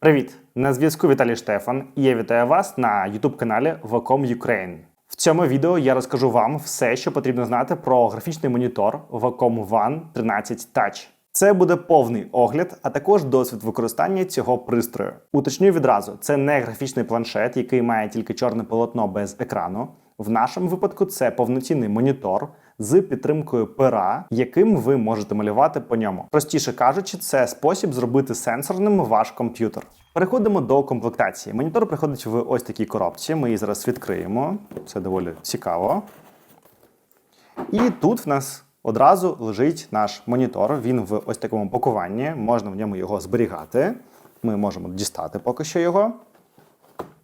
Привіт! На зв'язку Віталій Штефан і я вітаю вас на youtube каналі Wacom Ukraine. В цьому відео я розкажу вам все, що потрібно знати про графічний монітор Wacom One 13 Touch. Це буде повний огляд, а також досвід використання цього пристрою. Уточню відразу: це не графічний планшет, який має тільки чорне полотно без екрану. В нашому випадку це повноцінний монітор з підтримкою пера, яким ви можете малювати по ньому. Простіше кажучи, це спосіб зробити сенсорним ваш комп'ютер. Переходимо до комплектації. Монітор приходить в ось такій коробці. Ми її зараз відкриємо. Це доволі цікаво. І тут в нас одразу лежить наш монітор. Він в ось такому пакуванні. Можна в ньому його зберігати. Ми можемо дістати поки що його.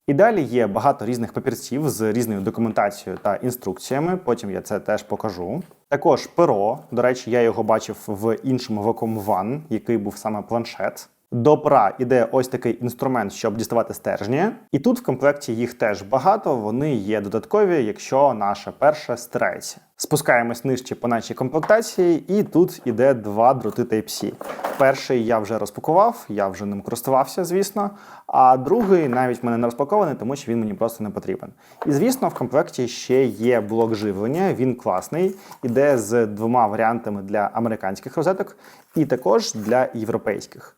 І далі є багато різних папірців з різною документацією та інструкціями. Потім я це теж покажу. Також перо. До речі, я його бачив в іншому Wacom One, який був саме планшет. До пера іде ось такий інструмент, щоб діставати стержні. І тут в комплекті їх теж багато. Вони є додаткові, якщо наше перше стирається. Спускаємось нижче по нашій комплектації, і тут іде два дроти Type-C. Перший я вже розпакував, я вже ним користувався, звісно. А другий навіть в мене не розпакований, тому що він мені просто не потрібен. І звісно, в комплекті ще є блок живлення. Він класний, іде з двома варіантами для американських розеток і також для європейських.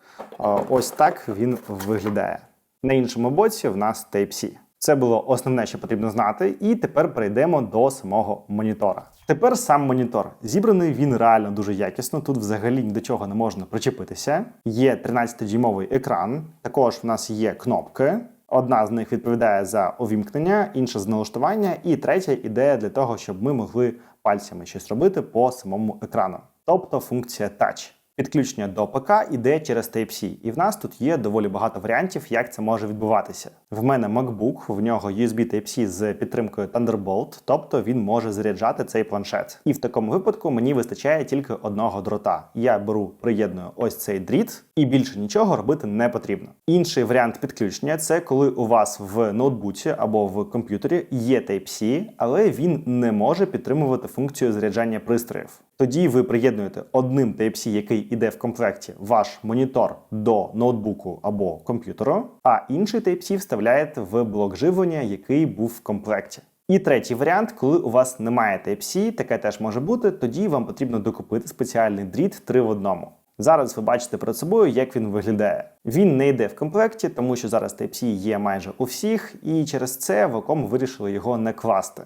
Ось так він виглядає. На іншому боці в нас Type-C. Це було основне, що потрібно знати, і тепер перейдемо до самого монітора. Тепер сам монітор. Зібраний він реально дуже якісно. Тут взагалі ні до чого не можна причепитися. Є 13-дюймовий екран, також в нас є кнопки. Одна з них відповідає за увімкнення, інша з налаштування, і третя ідея для того, щоб ми могли пальцями щось робити по самому екрану. Тобто функція Touch. Підключення до ПК іде через Type-C, і в нас тут є доволі багато варіантів, як це може відбуватися. В мене MacBook, в нього USB Type-C з підтримкою Thunderbolt, тобто він може заряджати цей планшет. І в такому випадку мені вистачає тільки одного дрота. Я беру, приєдную ось цей дріт, і більше нічого робити не потрібно. Інший варіант підключення це коли у вас в ноутбуці або в комп'ютері є Type-C, але він не може підтримувати функцію заряджання пристроїв. Тоді ви приєднуєте одним Type-C, який іде в комплекті ваш монітор до ноутбуку або комп'ютеру, а інший Type-C вставляєте в блок живлення, який був в комплекті. І третій варіант, коли у вас немає Type-C, таке теж може бути, тоді вам потрібно докупити спеціальний дріт 3 в одному. Зараз ви бачите перед собою, як він виглядає. Він не йде в комплекті, тому що зараз Type-C є майже у всіх, і через це Wacom вирішили його не класти.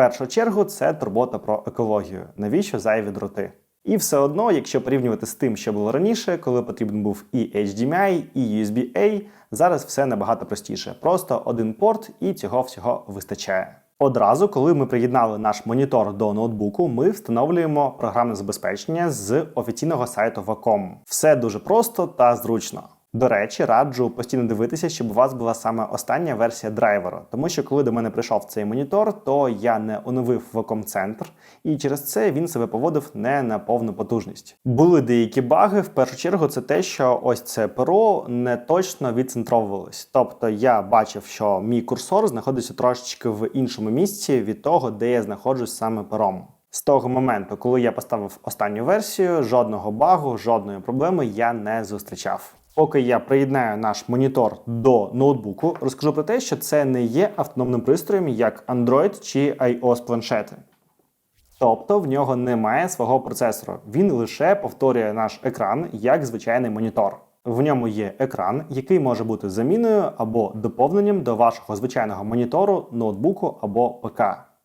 Першу чергу це турбота про екологію. Навіщо зайві дроти? І все одно, якщо порівнювати з тим, що було раніше, коли потрібен був і HDMI, і USB-A, зараз все набагато простіше. Просто один порт і цього всього вистачає. Одразу, коли ми приєднали наш монітор до ноутбуку, ми встановлюємо програмне забезпечення з офіційного сайту Wacom. Все дуже просто та зручно. До речі, раджу постійно дивитися, щоб у вас була саме остання версія драйверу, тому що коли до мене прийшов цей монітор, то я не оновив Wacom центр, і через це він себе поводив не на повну потужність. Були деякі баги. В першу чергу, це те, що ось це перо не точно відцентровувалось. Тобто я бачив, що мій курсор знаходиться трошечки в іншому місці від того, де я знаходжусь саме пером. З того моменту, коли я поставив останню версію, жодного багу, жодної проблеми я не зустрічав. Поки я приєднаю наш монітор до ноутбуку, розкажу про те, що це не є автономним пристроєм, як Android чи iOS планшети. Тобто в нього немає свого процесору. Він лише повторює наш екран як звичайний монітор. В ньому є екран, який може бути заміною або доповненням до вашого звичайного монітору, ноутбуку або ПК.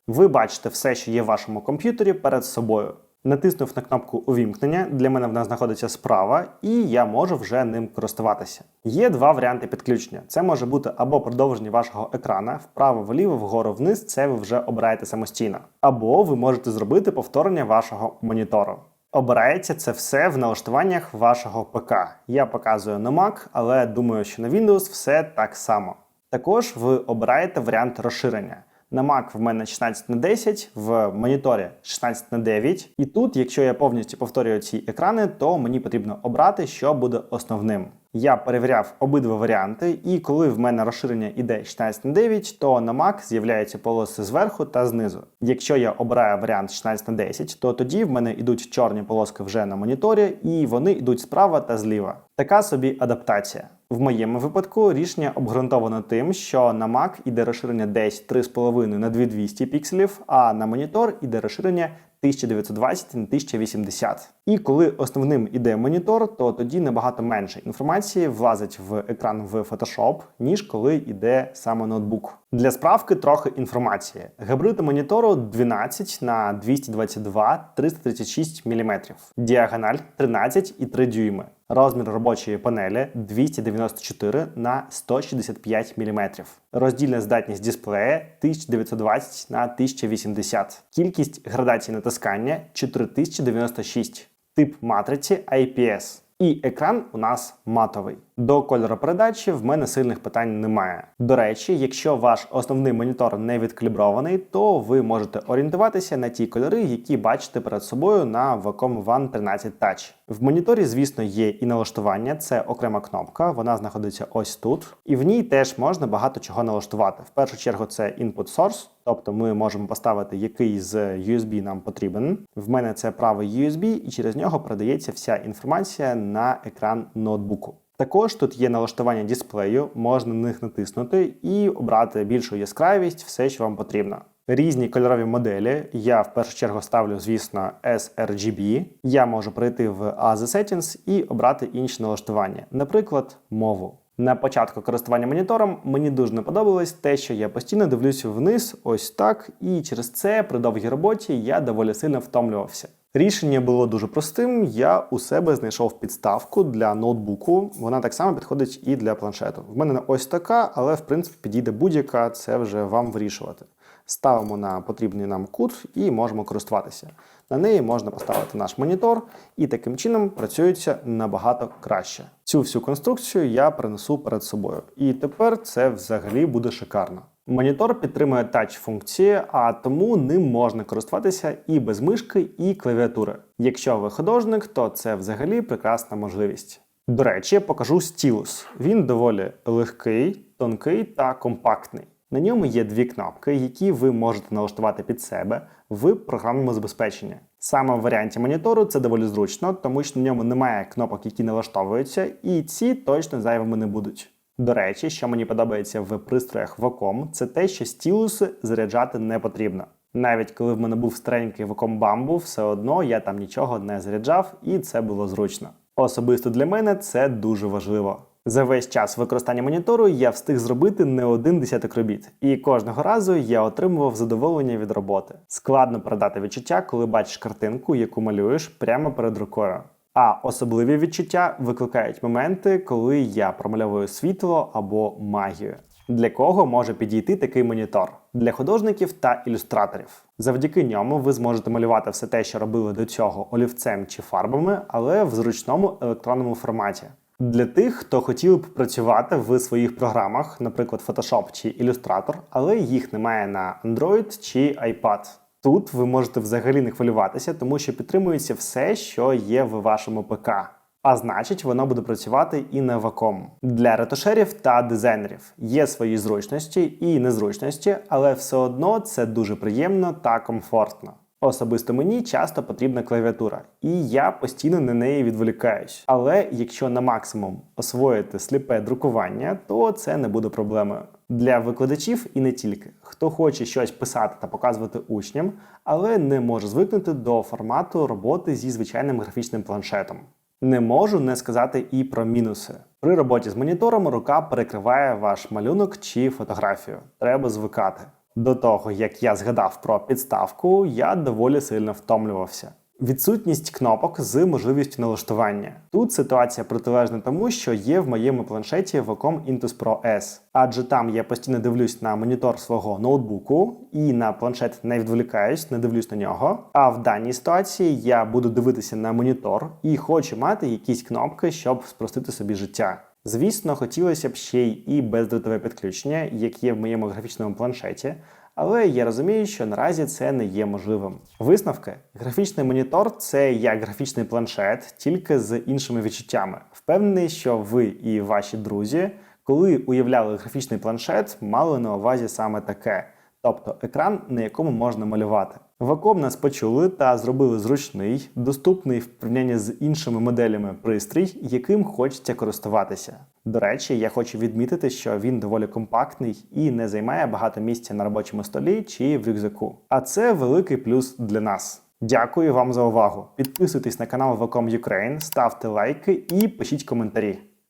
Ви бачите все, що є в вашому комп'ютері перед собою. Натиснув на кнопку увімкнення, для мене вона знаходиться справа, і я можу вже ним користуватися. Є два варіанти підключення. Це може бути або продовження вашого екрана, вправо-вліво, вгору вниз, це ви вже обираєте самостійно. Або ви можете зробити повторення вашого монітору. Обирається це все в налаштуваннях вашого ПК. Я показую на Mac, але думаю, що на Windows все так само. Також ви обираєте варіант розширення. На Mac в мене 16 на 10, в моніторі 16 на 9. І тут, якщо я повністю повторюю ці екрани, то мені потрібно обрати, що буде основним. Я перевіряв обидва варіанти, і коли в мене розширення іде 16 на 9, то на Mac з'являються полоси зверху та знизу. Якщо я обираю варіант 16 на 10, то тоді в мене йдуть чорні полоски вже на моніторі, і вони йдуть справа та зліва. Така собі адаптація. В моєму випадку рішення обґрунтовано тим, що на Mac іде розширення десь 3,5 на 2200 пікселів, а на монітор іде розширення 1920 на 1080. І коли основним іде монітор, то тоді набагато менше інформації влазить в екран в Photoshop, ніж коли йде саме ноутбук. Для справки трохи інформації. Габарити монітору 12 на 222 336 мм, діагональ 13,3 дюйми. Розмір робочої панелі 294 на 165 мм. Роздільна здатність дисплея 1920 на 1080. Кількість градацій натискання 4096. Тип матриці IPS. І екран у нас матовий. До кольоропередачі в мене сильних питань немає. До речі, якщо ваш основний монітор не відкалібрований, то ви можете орієнтуватися на ті кольори, які бачите перед собою на Wacom One 13 Touch. В моніторі, звісно, є і налаштування, це окрема кнопка, вона знаходиться ось тут. І в ній теж можна багато чого налаштувати. В першу чергу це Input Source, тобто ми можемо поставити, який з USB нам потрібен. В мене це правий USB, і через нього передається вся інформація на екран ноутбуку. Також тут є налаштування дисплею, можна на них натиснути і обрати більшу яскравість, все, що вам потрібно. Різні кольорові моделі. Я в першу чергу ставлю, звісно, sRGB. Я можу прийти в Other Settings і обрати інші налаштування, наприклад, мову. На початку користування монітором мені дуже не подобалось те, що я постійно дивлюся вниз, ось так, і через це при довгій роботі я доволі сильно втомлювався. Рішення було дуже простим. Я у себе знайшов підставку для ноутбуку. Вона так само підходить і для планшету. В мене ось така, але в принципі підійде будь-яка, це вже вам вирішувати. Ставимо на потрібний нам кут і можемо користуватися. На неї можна поставити наш монітор, і таким чином працюється набагато краще. Цю всю конструкцію я принесу перед собою. І тепер це взагалі буде шикарно. Монітор підтримує тач функції, а тому ним можна користуватися і без мишки, і клавіатури. Якщо ви художник, то це взагалі прекрасна можливість. До речі, покажу стілус. Він доволі легкий, тонкий та компактний. На ньому є дві кнопки, які ви можете налаштувати під себе в програмному забезпеченні. Саме в варіанті монітору це доволі зручно, тому що на ньому немає кнопок, які налаштовуються, і ці точно зайвими не будуть. До речі, що мені подобається в пристроях Wacom, це те, що стілуси заряджати не потрібно. Навіть коли в мене був старенький Wacom Bamboo, все одно я там нічого не заряджав, і це було зручно. Особисто для мене це дуже важливо. За весь час використання монітору я встиг зробити не один десяток робіт, і кожного разу я отримував задоволення від роботи. Складно передати відчуття, коли бачиш картинку, яку малюєш прямо перед рукою. А особливі відчуття викликають моменти, коли я промальовую світло або магію. Для кого може підійти такий монітор? Для художників та ілюстраторів. Завдяки ньому ви зможете малювати все те, що робили до цього олівцем чи фарбами, але в зручному електронному форматі. Для тих, хто хотів б працювати в своїх програмах, наприклад, Photoshop чи Illustrator, але їх немає на Android чи iPad. Тут ви можете взагалі не хвилюватися, тому що підтримується все, що є в вашому ПК. А значить, воно буде працювати і на Wacom. Для ретушерів та дизайнерів є свої зручності і незручності, але все одно це дуже приємно та комфортно. Особисто мені часто потрібна клавіатура, і я постійно на неї відволікаюсь. Але якщо на максимум освоїти сліпе друкування, то це не буде проблемою. Для викладачів і не тільки хто хоче щось писати та показувати учням, але не може звикнути до формату роботи зі звичайним графічним планшетом. Не можу не сказати і про мінуси. При роботі з монітором рука перекриває ваш малюнок чи фотографію. Треба звикати. До того, як я згадав про підставку, я доволі сильно втомлювався. Відсутність кнопок з можливістю налаштування. Тут ситуація протилежна тому, що є в моєму планшеті Wacom Intus Pro S, адже там я постійно дивлюсь на монітор свого ноутбуку і на планшет не відволікаюсь, не дивлюсь на нього. А в даній ситуації я буду дивитися на монітор і хочу мати якісь кнопки, щоб спростити собі життя. Звісно, хотілося б ще й і бездротове підключення, як є в моєму графічному планшеті, але я розумію, що наразі це не є можливим. Висновки: графічний монітор це як графічний планшет, тільки з іншими відчуттями. Впевнений, що ви і ваші друзі, коли уявляли графічний планшет, мали на увазі саме таке. Тобто екран, на якому можна малювати. Ваком нас почули та зробили зручний, доступний в порівнянні з іншими моделями пристрій, яким хочеться користуватися. До речі, я хочу відмітити, що він доволі компактний і не займає багато місця на робочому столі чи в рюкзаку. А це великий плюс для нас. Дякую вам за увагу. Підписуйтесь на канал Vacom Ukraine, ставте лайки і пишіть коментарі.